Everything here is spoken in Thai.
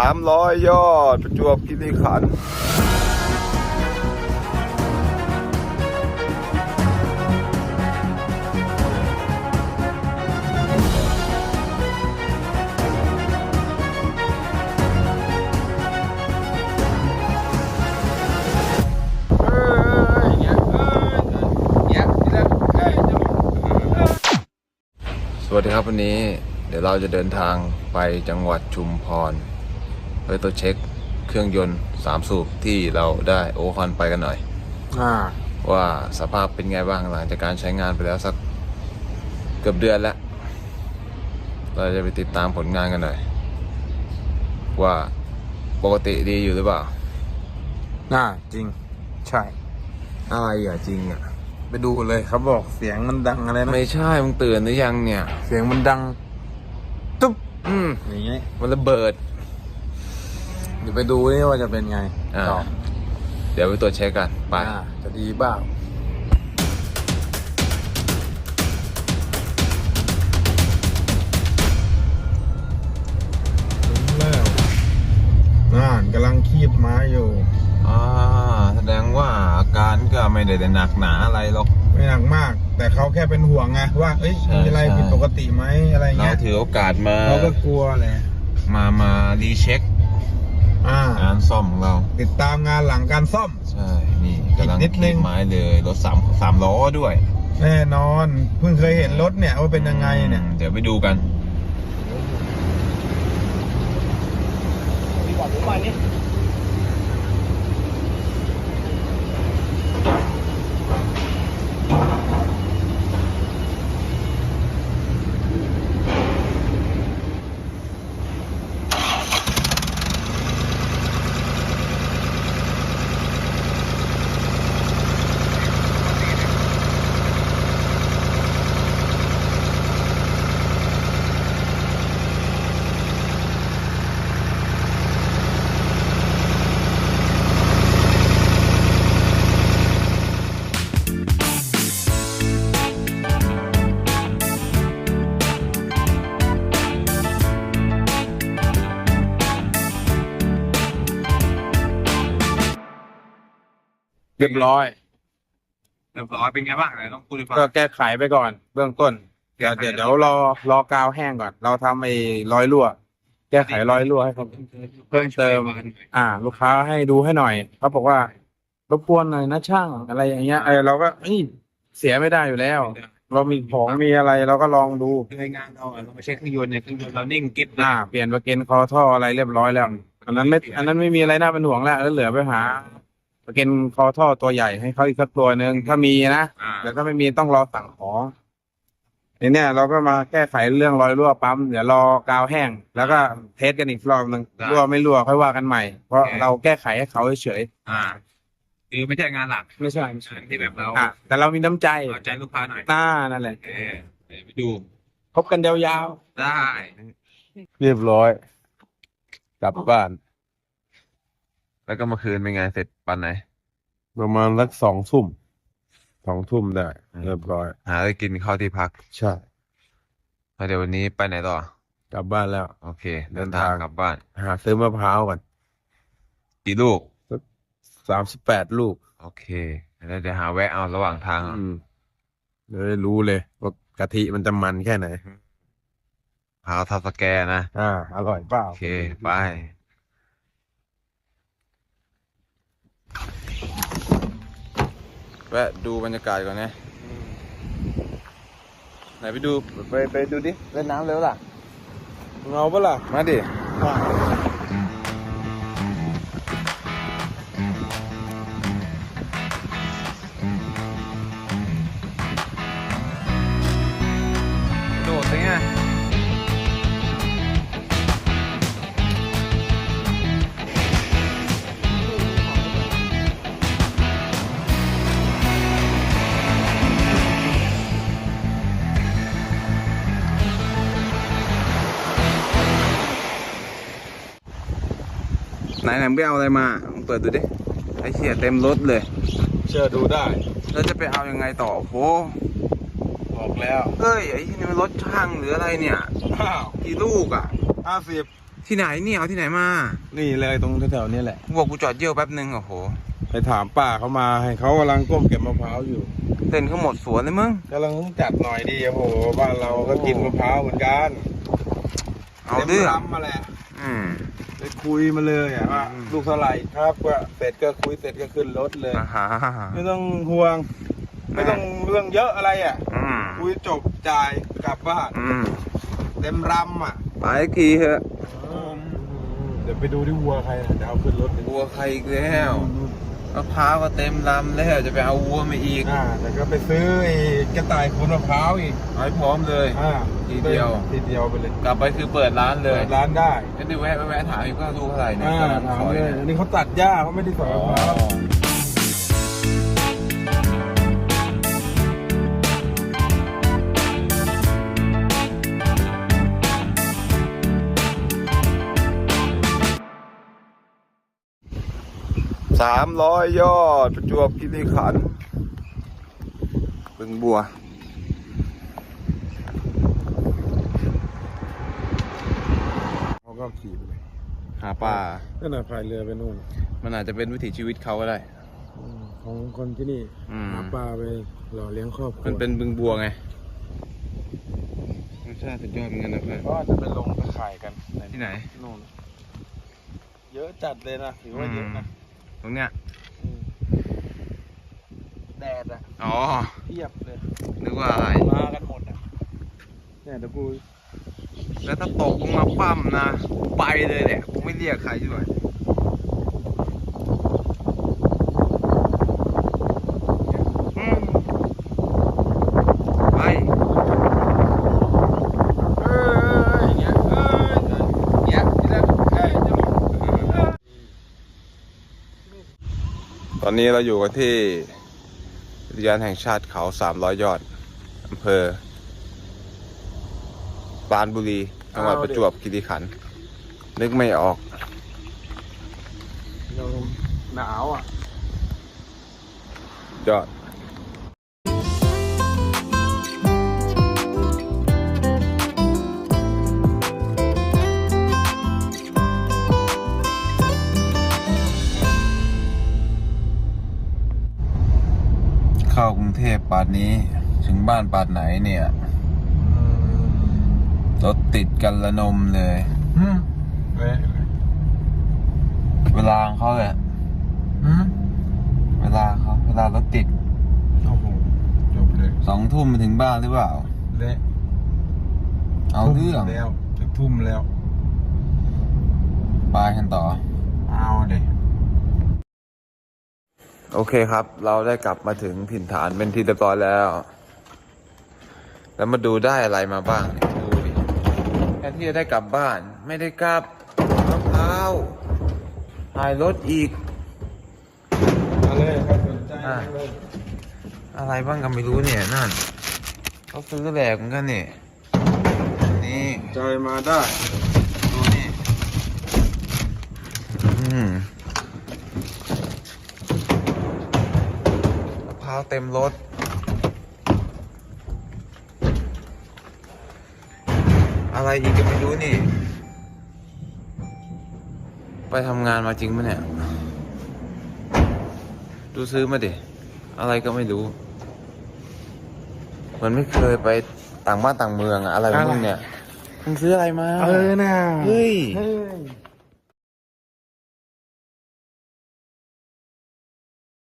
ามร้อยยอด ประจวบคีรีขันธ์เอ้ยเงี้ยเอ้ยเงี้ยเงี้ยเอ้ยสวัสดีครับวันนี้เดี๋ยวเราจะเดินทางไปจังหวัดชุมพร เพื่อตรวจเช็คเครื่องยนต์สามสูบที่เราได้โอคอนไปกันหน่อย อ่า ว่าสภาพเป็นไงบ้างหลังจากการใช้งานไปแล้วสักเกือบเดือนแล้ว เราจะไปติดตามผลงานกันหน่อย ว่าปกติดีอยู่หรือเปล่า น่าจริง ใช่ อะไรอะจริงอะ ไปดูเลยเขาบอกเสียงมันดังอะไรนะไม่ใช่มึงตื่นหรือยังเนี่ย เสียงมันดัง ตุ๊บอืมอย่างงี้มันระเบิด เดี๋ยวไปดูนี่ว่าจะเป็นไงอ่า ต่อเดี๋ยวไปตรวจเช็คกันไป อ่าจะดีบ้างถึงแล้วน่านกำลังคีบไม้อยู่ อ่า แสดงว่าอาการก็ไม่ได้หนักหนาอะไรหรอก ไม่หนักมาก แต่เขาแค่เป็นห่วงไงว่าเอ้ยใช่มีอะไรใช่ ผิดปกติไหมอะไรเราเงี้ยถือโอกาสมาเขาก็กลัวแหละมามารีเช็ค อ่างานซ่อมของเรา ติดตามงานหลังการซ่อม ใช่ นี่กำลังอีกนิดนึขีงดไม้เลยรถสามสามล้อด้วย แน่นอนเพิ่งเคยเห็นรถเนี่ยว่าเป็นยังไงเนี่ยอืมเดี๋ยวไปดูกัน เรียบร้อย เรียบร้อยเป็นไงบ้างไหนต้องพูดให้ฟังก็แก้ไขไปก่อน เบื้องต้น เดี๋ยวแก้ไขเดี๋ยวเดี๋ยวรอรอกาวแห้งก่อน เราทำไอ้รอยรั่ว แก้ไขรอยรั่วให้เขาเพิ่มเติมอ่า ลูกค้าให้ดูให้หน่อยเขาบอกว่ารบกวนหน่อยนะช่างอะไรอย่างเงี้ยเออเราก็เอ้ยเสียไม่ได้อยู่แล้ว เรามีของมีอะไรเราก็ลองดูในงานเราอะเราไม่ใช่เครื่องยนต์เนี่ยเครื่องยนต์เรานิ่งกิ๊บอ่านะเปลี่ยนประเกันคอท่ออะไรเรียบร้อยแล้ว อันนั้นไม่อันนั้นไม่มีอะไรน่าเป็นห่วงแล้วแล้วเหลือไปหา ประเกันคอท่อตัวใหญ่ให้เขาอีกสักตัวหนึ่งถ้ามีนะอ่าแต่ถ้าไม่มีต้องรอสั่งของทีเนี้ยเราก็มาแก้ไขเรื่องรอยรั่วปั๊มเดี๋ยวรอกาวแห้ง แล้วก็เทสกันอีกรอบหนึ่งรั่วไม่รั่วค่อยว่ากันใหม่ เพราะเราแก้ไขให้เขาเฉยอ่าคือไม่ใช่งานหลักๆไม่ใช่ไม่ใช่ที่แบบเราอะแต่เรามีน้ำใจเอาใจลูกค้าหน่อยหน้านั่นแหละเออเดี๋ยวไปดูคบกันยาวได้ๆเรียบร้อย กลับบ้าน แล้วก็เมื่อคืนเป็นไงเสร็จปันไหน ประมาณสักสองทุ่มสองทุ่มได้ เรียบร้อย หาอะไรกินเข้าที่พักใช่แล้วเดี๋ยววันนี้ไปไหนต่อ กลับบ้านแล้ว โอเคเดินทางเดินทางกลับบ้าน หาซื้อมะพร้าวก่อนกี่ลูกสามสิบแปดลูก โอเคแล้วเดี๋ยวหาแวะเอาระหว่างทางเอาอืมเดี๋ยวได้รู้เลยว่ากะทิมันจะมันแค่ไหนพาวทับสแกร์นะ อ่า อร่อยเปล่า โอเค ไป แวะดูบรรยากาศก่อนนะไหนไปดูไปไปดูดิเล่นน้ำเร็วล่ะเงาปะล่ะ มาดิโด นไหนมึงไปเอาอะไรมามึงเปิดดูดิไอ้เหี้ยเต็มรถเลย เชื่อดูได้ แล้วจะไปเอายังไงต่อโอ้โหบอกแล้วเฮ้ยไอ้ที่นี่มันรถช่างหรืออะไรเนี่ยอ้าวกี่ลูกอะห้าสิบที่ไหนเนี่ยเอาที่ไหนมานี่เลยตรงแถวๆนี้แหละ กูบอกกูจอดเยี่ยวแป๊บนึงโอ้โหไปถามป้าเขามาให้เขากำลังก้มเก็บมะพร้าวอยู่เต้นเขาหมดสวนเลยมึงกำลังต้องจัดหน่อยดีโอ้โหบ้านเราก็กินมะพร้าวเหมือนกันเอาเรื่องต็มลำมาแหละอืม ไปคุยมาเลยอะว่าอืมลูกเท่าไหร่ครับว่าเสร็จก็คุยเสร็จก็ขึ้นรถเลย อ่าฮะไม่ต้องห่วง ไม่ต้องเรื่องเยอะอะไรอะ อืมคุยจบจ่ายกลับบ้านอืมเต็มรำอะไปขี่เถอะ เดี๋ยวไปดูที่วัวใครนะเดี๋ยวเอาขึ้นรถไปวัวใครอีกแล้ว มะพร้าวก็เต็มลำแล้วจะไปเอาวัวมาอีกอ่าแต่ก็ไปซื้อไอ้กระต่ายขูดมะพร้าวอีกเอาให้พร้อมเลย อ่าทีเดียว ทีเดียวไปเลยกลับไปคือเปิดร้านเลเปิยดร้านได้ก็ดูแวะแวะถามอีกว่าลูกเท่าไหร่เนี่ยอ่ากำลังถามขอเลยเนี่ยอันนี้เขาตัดหญ้าเขาไม่ได้สอยมะพร้าว สามร้อยยอด ประจวบคีรีขันธ์บึงบัวเขาก็ขี่ไปเลยหาปลานั่นน่ะพายเรือไปนู่นมันอาจจะเป็นวิถีชีวิตเขาก็ได้ อืมของคนที่นี่อืม หาปลาไปหล่อเลี้ยงครอบครัวมันเป็นบึงบัวไงรสชาติสุดยอดเหมือนกันนะเพื่อนก็จะไปลงไปขายกันที่ไหน นู่น เยอะจัดเลยนะถือว่าเยอะนะ ตรงเนี้ยอืมแดดอะอ๋อเทียบเลยนึกว่าอะไรมากันหมดอะเนี่ยเดี๋ยวกู แล้วถ้าตกลงมาปั้มนะกูไปเลยแหละกูไม่เรียกใครด้วยอืมไป เอออย่างเงี้ยเอออย่างเงี้ยที่แรกเอ้ยจะลงเออ ต อนนี้เราอยู่กันที่อุทยานแห่งชาติเขาสามร้อยยอดอำเภอปรานบุรีจังหวัดประจวบคีรีขันธ์นึกไม่ออก เราหนาวอะ ยอด ป่านนี้ ถึงบ้านป่านไหนเนี่ยรถติดกันละนมเลยอืมเว้ยเวลาของเขาเลยอืมเวลาเขาเวลารถติดโอ้โหจบเลยสองทุ่มมาถึงบ้านหรือเปล่าเละเอาเรื่องแล้วจะทุ่มแล้วไปกันต่อ เอาเด็ โอเคครับ เราได้กลับมาถึงถิ่นฐานเป็นที่เรียบร้อยแล้ว แล้วมาดูได้อะไรมาบ้างเนี่ยดูดิแทนที่จะได้กลับบ้าน ไม่ได้กลับมะพร้าวหายรถอีก มาเลยครับสนใจอะ เลยอะไรบ้างก็ไม่รู้เนี่ยนั่นเขาซื้อแหลกเหมือนกันนี่นี่ใจมาได้ ดูนี่อืม เต็มรถ อะไรอีกก็ไม่รู้นี่ ไปทำงานมาจริงปะเนี่ย ดูซื้อมาดิ อะไรก็ไม่รู้เหมือนไม่เคยไปต่างบ้านต่างเมืองอะอะไรของมึงเนี่ยมึงซื้ออะไรมา เออน่ะเฮ้ยเออ